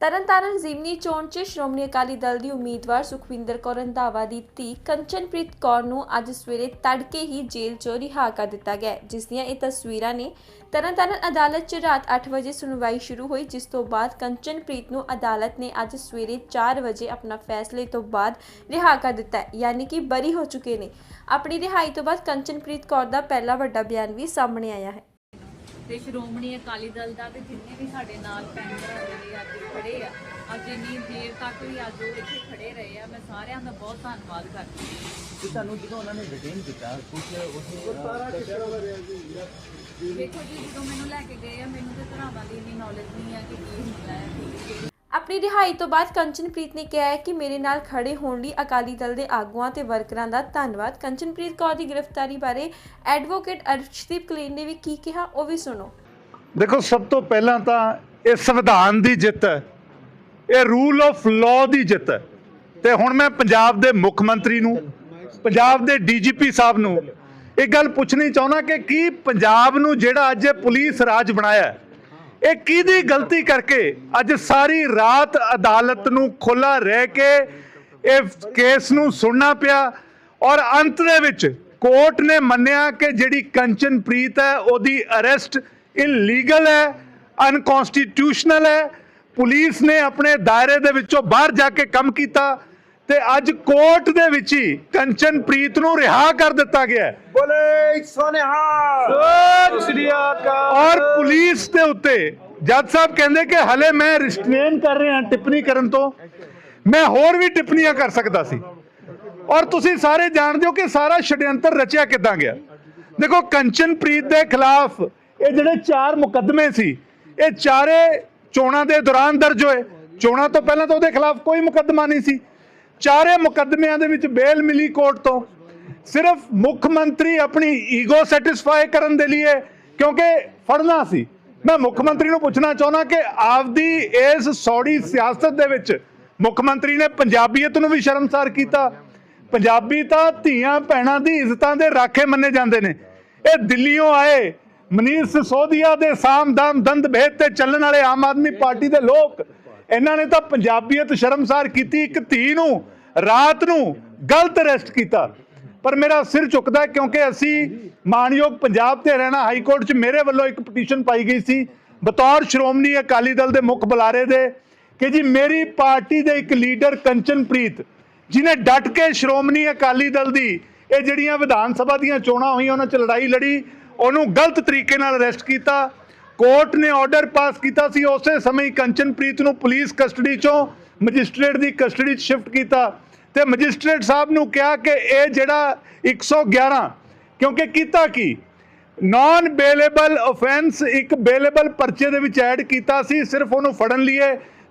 ਤਰਨਤਾਰਨ ਜ਼ਿਮਨੀ ਚੋਣ 'ਚ ਸ਼੍ਰੋਮਣੀ ਅਕਾਲੀ ਦਲ ਦੀ ਉਮੀਦਵਾਰ ਸੁਖਵਿੰਦਰ ਕੌਰ ਰੰਧਾਵਾ ਦੀ ਧੀ ਕੰਚਨਪ੍ਰੀਤ ਕੌਰ ਨੂੰ ਅੱਜ ਸਵੇਰੇ ਤੜਕੇ ਹੀ ਜੇਲ੍ਹ 'ਚੋਂ ਰਿਹਾ ਕਰ ਦਿੱਤਾ ਗਿਆ ਜਿਸ ਦੀਆਂ ਇਹ ਤਸਵੀਰਾਂ ਨੇ ਤਰਨਤਾਰਨ ਅਦਾਲਤ 'ਚ ਰਾਤ 8 ਵਜੇ ਸੁਣਵਾਈ ਸ਼ੁਰੂ ਹੋਈ, ਜਿਸ ਤੋਂ ਬਾਅਦ ਕੰਚਨਪ੍ਰੀਤ ਨੂੰ ਅਦਾਲਤ ਨੇ ਅੱਜ ਸਵੇਰੇ 4 ਵਜੇ ਆਪਣਾ ਫੈਸਲੇ ਤੋਂ ਬਾਅਦ ਰਿਹਾ ਕਰ ਦਿੱਤਾ ਯਾਨੀ ਕਿ ਬਰੀ ਹੋ ਚੁੱਕੇ ਨੇ। ਆਪਣੀ ਰਿਹਾਈ ਤੋਂ ਬਾਅਦ ਕੰਚਨਪ੍ਰੀਤ ਕੌਰ ਦਾ ਪਹਿਲਾ ਵੱਡਾ ਬਿਆਨ ਵੀ ਸਾਹਮਣੇ ਆਇਆ ਹੈ। ਤੇ ਸ਼੍ਰੋਮਣੀ ਅਕਾਲੀ ਦਲ ਦਾ ਤੇ ਜਿੰਨੇ ਵੀ ਸਾਡੇ ਨਾਲ ਭੈਣ ਭਰਾ ਜਿਹੜੇ ਅੱਜ ਖੜੇ ਆ ਅੱਜ ਇੰਨੀ ਦੇਰ ਤੱਕ ਵੀ ਅੱਜ ਉਹ ਇੱਥੇ ਖੜੇ ਰਹੇ ਆ ਮੈਂ ਸਾਰਿਆਂ ਦਾ ਬਹੁਤ ਧੰਨਵਾਦ ਕਰਦੀ ਹਾਂ। ਕਿ ਤੁਹਾਨੂੰ ਜਦੋਂ ਉਹਨਾਂ ਨੇ ਰਿਟੇਨ ਕੀਤਾ ਕੁਝ ਉਸ ਦੇਖੋ ਜੀ ਜਦੋਂ ਮੈਨੂੰ ਲੈ ਕੇ ਗਏ ਆ ਮੈਨੂੰ ਤੇ ਧਰਾਵਾਂ ਦੀ ਇੰਨੀ ਨੌਲੇਜ ਨਹੀਂ ਆ ਕਿ ਕੀ ਆਪਣੀ ਰਿਹਾਈ ਤੋਂ ਬਾਅਦ ਕੰਚਨਪ੍ਰੀਤ ਨੇ ਕਿਹਾ ਹੈ ਕਿ ਮੇਰੇ ਨਾਲ ਖੜੇ ਹੋਣ ਲਈ ਅਕਾਲੀ ਦਲ ਦੇ ਆਗੂਆਂ ਤੇ ਵਰਕਰਾਂ ਦਾ ਧੰਨਵਾਦ। ਕੰਚਨਪ੍ਰੀਤ ਕੌਰ ਦੀ ਗ੍ਰਿਫਤਾਰੀ ਬਾਰੇ ਐਡਵੋਕੇਟ ਅਰਸ਼ਦੀਪ ਕਲੀਨ ਨੇ ਵੀ ਕੀ ਕਿਹਾ ਉਹ ਵੀ ਸੁਣੋ। ਦੇਖੋ ਸਭ ਤੋਂ ਪਹਿਲਾਂ ਤਾਂ ਇਹ ਸੰਵਿਧਾਨ ਦੀ ਜਿੱਤ ਹੈ। ਇਹ ਰੂਲ ਆਫ ਲਾਅ ਦੀ ਜਿੱਤ ਹੈ। ਤੇ ਹੁਣ ਮੈਂ ਪੰਜਾਬ ਦੇ ਮੁੱਖ ਮੰਤਰੀ ਨੂੰ ਪੰਜਾਬ ਦੇ ਡੀਜੀਪੀ ਸਾਹਿਬ ਨੂੰ ਇਹ ਗੱਲ ਪੁੱਛਣੀ ਚਾਹੁੰਦਾ ਕਿ ਕੀ ਪੰਜਾਬ ਨੂੰ ਜਿਹੜਾ ਅੱਜ ਪੁਲਿਸ ਰਾਜ ਬਣਾਇਆ ਹੈ, ਇਹ ਕਿਹਦੀ ਗਲਤੀ ਕਰਕੇ ਅੱਜ ਸਾਰੀ ਰਾਤ ਅਦਾਲਤ ਨੂੰ ਖੁੱਲਾ ਰਹਿ ਕੇ ਇਹ ਕੇਸ ਨੂੰ ਸੁਣਨਾ ਪਿਆ? ਔਰ ਅੰਤ ਦੇ ਵਿੱਚ ਕੋਰਟ ਨੇ ਮੰਨਿਆ ਕਿ ਜਿਹੜੀ ਕੰਚਨਪ੍ਰੀਤ ਹੈ, ਉਹਦੀ ਅਰੈਸਟ ਇਲੀਗਲ ਹੈ ਅਨਕਨਸਟੀਟਿਊਸ਼ਨਲ ਹੈ। ਪੁਲਿਸ ਨੇ ਆਪਣੇ ਦਾਇਰੇ ਦੇ ਵਿੱਚੋਂ ਬਾਹਰ ਜਾ ਕੇ ਕੰਮ ਕੀਤਾ ਤੇ ਅੱਜ ਕੋਰਟ ਦੇ ਵਿੱਚ ਹੀ ਕੰਚਨਪ੍ਰੀਤ ਨੂੰ ਰਿਹਾ ਕਰ ਦਿੱਤਾ ਗਿਆ ਹੈ। ਬੋਲੇ ਸੋਨੇਹਾ ਸਤਿ ਸ਼੍ਰੀ ਅਕਾਲ। ਔਰ ਪੁਲਿਸ ਦੇ ਉੱਤੇ ਜੱਜ ਸਾਹਿਬ ਕਹਿੰਦੇ ਕਿ ਹਲੇ ਮੈਂ ਰਿਸਟ੍ਰੇਨ ਕਰ ਰਿਹਾ ਟਿੱਪਣੀ ਕਰਨ ਤੋਂ। ਮੈਂ ਹੋਰ ਵੀ ਟਿੱਪਣੀਆਂ ਕਰ ਸਕਦਾ ਸੀ। ਔਰ ਤੁਸੀਂ ਸਾਰੇ ਜਾਣਦੇ ਹੋ ਕਿ ਸਾਰਾ ਛੜਯੰਤਰ ਰਚਿਆ ਕਿੱਦਾਂ ਗਿਆ? ਦੇਖੋ ਕੰਚਨਪ੍ਰੀਤ ਦੇ ਖਿਲਾਫ ਇਹ ਜਿਹੜੇ ਚਾਰ ਮੁਕੱਦਮੇ ਸੀ ਇਹ ਚਾਰੇ ਚੋਣਾਂ ਦੇ ਦੌਰਾਨ ਦਰਜ ਹੋਏ। ਚੋਣਾਂ ਤੋਂ ਪਹਿਲਾਂ ਤਾਂ ਉਹਦੇ ਖਿਲਾਫ ਕੋਈ ਮੁਕੱਦਮਾ ਨਹੀਂ ਸੀ। ਚਾਰੇ ਮੁਕੱਦਮਿਆਂ ਦੇ ਵਿੱਚ ਬੇਲ ਮਿਲੀ ਕੋਰਟ ਤੋਂ। ਸਿਰਫ ਮੁੱਖ ਮੰਤਰੀ ਆਪਣੀ ਈਗੋ ਸੈਟੀਸਫਾਈ ਕਰਨ ਦੇ ਲਈ ਕਿਉਂਕਿ ਫੜਨਾ ਸੀ। ਮੈਂ ਮੁੱਖ ਮੰਤਰੀ ਨੂੰ ਪੁੱਛਣਾ ਚਾਹੁੰਦਾ ਕਿ ਆਪਦੀ ਇਸ ਸੌੜੀ ਸਿਆਸਤ ਦੇ ਵਿੱਚ ਮੁੱਖ ਮੰਤਰੀ ਨੇ ਪੰਜਾਬੀਅਤ ਨੂੰ ਵੀ ਸ਼ਰਮਸਾਰ ਕੀਤਾ। ਪੰਜਾਬੀ ਤਾਂ ਧੀਆਂ ਭੈਣਾਂ ਦੀ ਇੱਜ਼ਤਾਂ ਦੇ ਰਾਖੇ ਮੰਨੇ ਜਾਂਦੇ ਨੇ। ਇਹ ਦਿੱਲੀੋਂ ਆਏ ਮਨੀਸ਼ ਸਿਸੋਦੀਆ ਦੇ ਸਾਮਦਾਮ ਦੰਦ ਭੇਦ ਤੇ ਚੱਲਣ ਵਾਲੇ ਆਮ ਆਦਮੀ ਪਾਰਟੀ ਦੇ ਲੋਕ, ਇਹਨਾਂ ਨੇ ਤਾਂ ਪੰਜਾਬੀਅਤ ਸ਼ਰਮਸਾਰ ਕੀਤੀ, ਇੱਕ ਧੀ ਨੂੰ ਰਾਤ ਨੂੰ ਗਲਤ ਅਰੈਸਟ ਕੀਤਾ। ਪਰ ਮੇਰਾ ਸਿਰ ਝੁਕਦਾ ਕਿਉਂਕਿ ਅਸੀਂ ਮਾਨਯੋਗ ਪੰਜਾਬ ਤੇ ਹਰਿਆਣਾ ਹਾਈ ਕੋਰਟ 'ਚ ਮੇਰੇ ਵੱਲੋਂ ਇੱਕ ਪਟੀਸ਼ਨ ਪਾਈ ਗਈ ਸੀ। ਬਤੌਰ ਸ਼੍ਰੋਮਣੀ ਅਕਾਲੀ ਦਲ ਦੇ ਮੁੱਖ ਬੁਲਾਰੇ ਦੇ ਕਿ ਜੀ ਮੇਰੀ ਪਾਰਟੀ ਦੇ ਇੱਕ ਲੀਡਰ ਕੰਚਨਪ੍ਰੀਤ ਜਿਨੇ ਡਟ ਕੇ ਸ਼੍ਰੋਮਣੀ ਅਕਾਲੀ ਦਲ ਦੀ ਇਹ ਜਿਹੜੀਆਂ ਵਿਧਾਨ ਸਭਾ ਦੀਆਂ ਚੋਣਾਂ ਹੋਈਆਂ, ਉਹਨਾਂ 'ਚ ਲੜਾਈ ਲੜੀ, ਉਹਨੂੰ ਗਲਤ ਤਰੀਕੇ ਨਾਲ ਅਰੈਸਟ ਕੀਤਾ। ਕੋਰਟ ਨੇ ਆਰਡਰ ਪਾਸ ਕੀਤਾ ਸੀ, ਉਸੇ ਸਮੇਂ ਕੰਚਨਪ੍ਰੀਤ ਨੂੰ ਪੁਲਿਸ ਕਸਟਡੀ 'ਚੋਂ, ਮੈਜਿਸਟ੍ਰੇਟ ਦੀ ਕਸਟਡੀ 'ਚ ਸ਼ਿਫਟ ਕੀਤਾ। ਤੇ ਮੈਜਿਸਟ੍ਰੇਟ ਸਾਹਿਬ ਨੂੰ ਕਿਹਾ ਕਿ ਇਹ ਜਿਹੜਾ 111 ਕਿਉਂਕਿ ਕੀਤਾ ਕੀ? ਨਾਨ ਬੇਲੇਬਲ ਆਫੈਂਸ ਇੱਕ ਬੇਲੇਬਲ ਪਰਚੇ ਦੇ ਵਿੱਚ ਐਡ ਕੀਤਾ ਸੀ, ਸਿਰਫ ਉਹਨੂੰ ਫੜਨ ਲਈ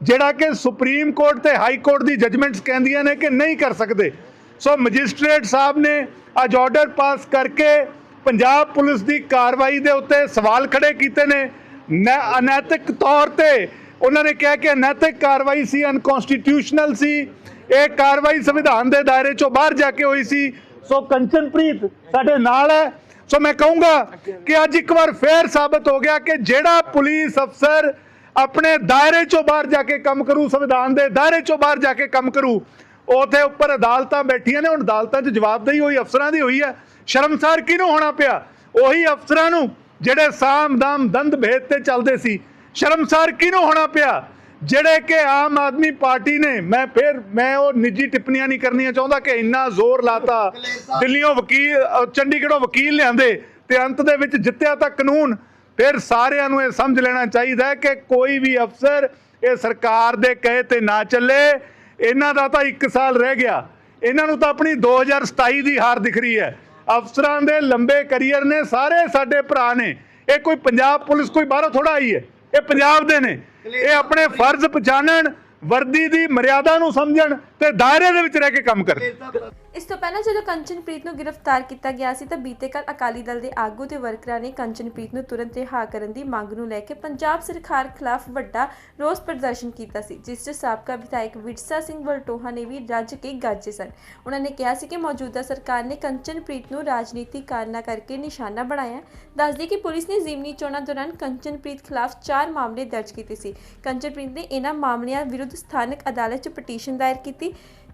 ਜਿਹੜਾ ਕਿ ਸੁਪਰੀਮ ਕੋਰਟ ਤੇ ਹਾਈ ਕੋਰਟ ਦੀ ਜਜਮੈਂਟਸ ਕਹਿੰਦੀਆਂ ਨੇ ਕਿ ਨਹੀਂ ਕਰ ਸਕਦੇ। ਸੋ ਮੈਜਿਸਟ੍ਰੇਟ ਸਾਹਿਬ ਨੇ ਅੱਜ ਆਰਡਰ ਪਾਸ ਕਰਕੇ ਪੰਜਾਬ ਪੁਲਿਸ ਦੀ ਕਾਰਵਾਈ ਦੇ ਉੱਤੇ ਸਵਾਲ ਖੜੇ ਕੀਤੇ ਨੇ। ਨੈ- ਅਨੈਤਿਕ ਤੌਰ ਤੇ ਉਹਨਾਂ ਨੇ ਕਿਹਾ ਕਿ ਅਨੈਤਿਕ ਕਾਰਵਾਈ ਸੀ ਅਨਕਨਸਟੀਟਿਊਸ਼ਨਲ ਸੀ। ਇਹ ਕਾਰਵਾਈ ਸੰਵਿਧਾਨ ਦੇ ਦਾਇਰੇ ਚੋਂ ਬਾਹਰ ਜਾ ਕੇ ਹੋਈ ਸੀ। ਸੋ ਕੰਚਨਪ੍ਰੀਤ ਸਾਡੇ ਨਾਲ ਹੈ। ਸੋ ਮੈਂ ਕਹੂੰਗਾ ਕਿ ਅੱਜ ਇੱਕ ਵਾਰ ਫੇਰ ਸਾਬਤ ਹੋ ਗਿਆ ਕਿ ਜਿਹੜਾ ਪੁਲਿਸ ਅਫਸਰ ਆਪਣੇ ਦਾਇਰੇ ਚੋਂ ਬਾਹਰ ਜਾ ਕੇ ਕੰਮ ਕਰੂ, ਸੰਵਿਧਾਨ ਦੇ ਦਾਇਰੇ ਚੋਂ ਬਾਹਰ ਜਾ ਕੇ ਕੰਮ ਕਰੂ ਉਥੇ ਉੱਪਰ ਅਦਾਲਤਾਂ ਬੈਠੀਆਂ ਨੇ। ਹੁਣ ਅਦਾਲਤਾਂ 'ਚ ਜਵਾਬਦੇਹੀ ਹੋਈ, ਅਫਸਰਾਂ ਦੀ ਹੋਈ ਹੈ। ਸ਼ਰਮਸਾਰ ਕਿਹਨੂੰ ਹੋਣਾ ਪਿਆ? ਉਹੀ ਅਫਸਰਾਂ ਨੂੰ ਜਿਹੜੇ ਸਾਮ ਦਾਮ ਦੰਦ ਭੇਦ ਤੇ ਚੱਲਦੇ ਸੀ। ਸ਼ਰਮਸਾਰ ਕਿਹਨੂੰ ਹੋਣਾ ਪਿਆ? ਜਿਹੜੇ ਕਿ ਆਮ ਆਦਮੀ ਪਾਰਟੀ ਨੇ, ਮੈਂ ਫਿਰ ਮੈਂ ਉਹ ਨਿੱਜੀ ਟਿੱਪਣੀਆਂ ਨਹੀਂ ਕਰਨੀਆਂ ਚਾਹੁੰਦਾ ਕਿ ਇੰਨਾ ਜ਼ੋਰ ਲਾਤਾ। ਦਿੱਲੀੋਂ ਵਕੀਲ, ਅਹ, ਚੰਡੀਗੜ੍ਹੋਂ ਵਕੀਲ ਲਿਆਂਦੇ ਤੇ ਅੰਤ ਦੇ ਵਿੱਚ ਜਿੱਤਿਆ ਤਾਂ ਕਾਨੂੰਨ। ਫਿਰ ਸਾਰਿਆਂ ਨੂੰ ਇਹ ਸਮਝ ਲੈਣਾ ਚਾਹੀਦਾ ਕਿ ਕੋਈ ਵੀ ਅਫਸਰ ਇਹ ਸਰਕਾਰ ਦੇ ਕਹੇ ਤੇ ਨਾ ਚੱਲੇ। ਇਹਨਾਂ ਦਾ ਤਾਂ 1 ਸਾਲ ਰਹਿ ਗਿਆ। ਇਹਨਾਂ ਨੂੰ ਤਾਂ ਆਪਣੀ 2027 ਦੀ ਹਾਰ ਦਿਖ ਰਹੀ ਹੈ। ਅਫਸਰਾਂ ਦੇ ਲੰਬੇ ਕੈਰੀਅਰ ਨੇ, ਸਾਰੇ ਸਾਡੇ ਭਰਾ ਨੇ। ਇਹ ਕੋਈ ਪੰਜਾਬ ਪੁਲਿਸ ਕੋਈ ਬਾਹਰੋਂ ਥੋੜਾ ਆਈ ਹੈ। ਇਹ ਪੰਜਾਬ ਦੇ ਨੇ। ਇਹ ਆਪਣੇ ਫਰਜ਼ ਪਛਾਣਨ ਵਰਦੀ ਦੀ ਮਰਿਆਦਾ ਨੂੰ ਸਮਝਣ ਤੇ ਦਾਇਰੇ ਦੇ ਵਿੱਚ ਰਹਿ ਕੇ ਕੰਮ ਕਰਨ ਇਸ ਤੋਂ ਪਹਿਲਾਂ ਜਦੋਂ ਕੰਚਨਪ੍ਰੀਤ ਨੂੰ ਗ੍ਰਿਫਤਾਰ ਕੀਤਾ ਗਿਆ ਸੀ, ਤਾਂ ਬੀਤੇ ਕੱਲ ਅਕਾਲੀ ਦਲ ਦੇ ਆਗੂ ਤੇ ਵਰਕਰਾਂ ਨੇ ਕੰਚਨਪ੍ਰੀਤ ਨੂੰ ਤੁਰੰਤ ਰਿਹਾ ਕਰਨ ਦੀ ਮੰਗ ਨੂੰ ਲੈ ਕੇ ਪੰਜਾਬ ਸਰਕਾਰ ਖਿਲਾਫ ਵੱਡਾ ਰੋਸ ਪ੍ਰਦਰਸ਼ਨ ਕੀਤਾ ਸੀ, ਜਿਸ 'ਚ ਸਾਬਕਾ ਵਿਧਾਇਕ ਵਿਰਸਾ ਸਿੰਘ ਵਲਟੋਹਾ ਨੇ ਵੀ ਰੱਜ ਕੇ ਗੱਜੇ ਸਨ। ਉਹਨਾਂ ਨੇ ਕਿਹਾ ਸੀ ਕਿ ਮੌਜੂਦਾ ਸਰਕਾਰ ਨੇ ਕੰਚਨਪ੍ਰੀਤ ਨੂੰ ਰਾਜਨੀਤੀ ਕਾਰਨਾਂ ਕਰਕੇ ਨਿਸ਼ਾਨਾ ਬਣਾਇਆ। ਦੱਸਦੀ ਕਿ ਪੁਲਿਸ ਨੇ ਜ਼ਿਮਨੀ ਚੋਣਾਂ ਦੌਰਾਨ ਕੰਚਨਪ੍ਰੀਤ ਖਿਲਾਫ 4 ਮਾਮਲੇ ਦਰਜ ਕੀਤੇ ਸੀ। ਕੰਚਨਪ੍ਰੀਤ ਨੇ ਇਹਨਾਂ ਮਾਮਲਿਆਂ ਵਿਰੁੱਧ ਸਥਾਨਕ ਅਦਾਲਤ 'ਚ ਪਟੀਸ਼ਨ ਦਾਇਰ ਕੀਤੀ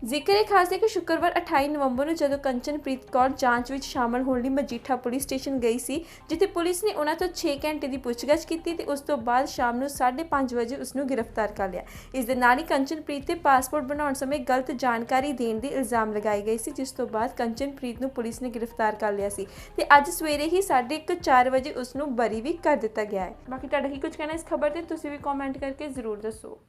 ਜ਼ਿਕਰ ਖਾਸ ਹੈ ਕਿ ਸ਼ੁੱਕਰਵਾਰ 28 ਨਵੰਬਰ ਨੂੰ ਜਦੋਂ ਕੰਚਨਪ੍ਰੀਤ ਕੌਰ ਜਾਂਚ ਵਿੱਚ ਸ਼ਾਮਲ ਹੋਣ ਲਈ ਮਜੀਠਾ ਪੁਲਿਸ ਸਟੇਸ਼ਨ ਗਈ ਸੀ, ਜਿੱਥੇ ਪੁਲਿਸ ਨੇ ਉਹਨਾਂ ਤੋਂ 6 ਘੰਟੇ ਦੀ ਪੁੱਛਗਿੱਛ ਕੀਤੀ ਤੇ ਉਸ ਤੋਂ ਬਾਅਦ ਸ਼ਾਮ ਨੂੰ 5:30 ਵਜੇ ਉਸ ਨੂੰ ਗ੍ਰਿਫਤਾਰ ਕਰ ਲਿਆ। ਇਸ ਦੇ ਨਾਲ ਹੀ ਕੰਚਨਪ੍ਰੀਤ ਤੇ ਪਾਸਪੋਰਟ ਬਣਾਉਣ ਸਮੇਂ ਗਲਤ ਜਾਣਕਾਰੀ ਦੇਣ ਦੇ ਇਲਜ਼ਾਮ ਲਗਾਏ ਗਏ ਸੀ, ਜਿਸ ਤੋਂ ਬਾਅਦ ਕੰਚਨਪ੍ਰੀਤ ਨੂੰ ਪੁਲਿਸ ਨੇ ਗ੍ਰਿਫਤਾਰ ਕਰ ਲਿਆ ਸੀ ਤੇ ਅੱਜ ਸਵੇਰੇ ਹੀ 4:30 ਵਜੇ ਉਸ ਨੂੰ ਬਰੀ ਵੀ ਕਰ ਦਿੱਤਾ ਗਿਆ ਹੈ। ਬਾਕੀ ਤੁਹਾਡਾ ਕੀ ਕੁਝ ਕਹਿਣਾ ਇਸ ਖਬਰ ਤੇ, ਤੁਸੀਂ ਵੀ ਕਮੈਂਟ ਕਰਕੇ ਜ਼ਰੂਰ ਦੱਸੋ।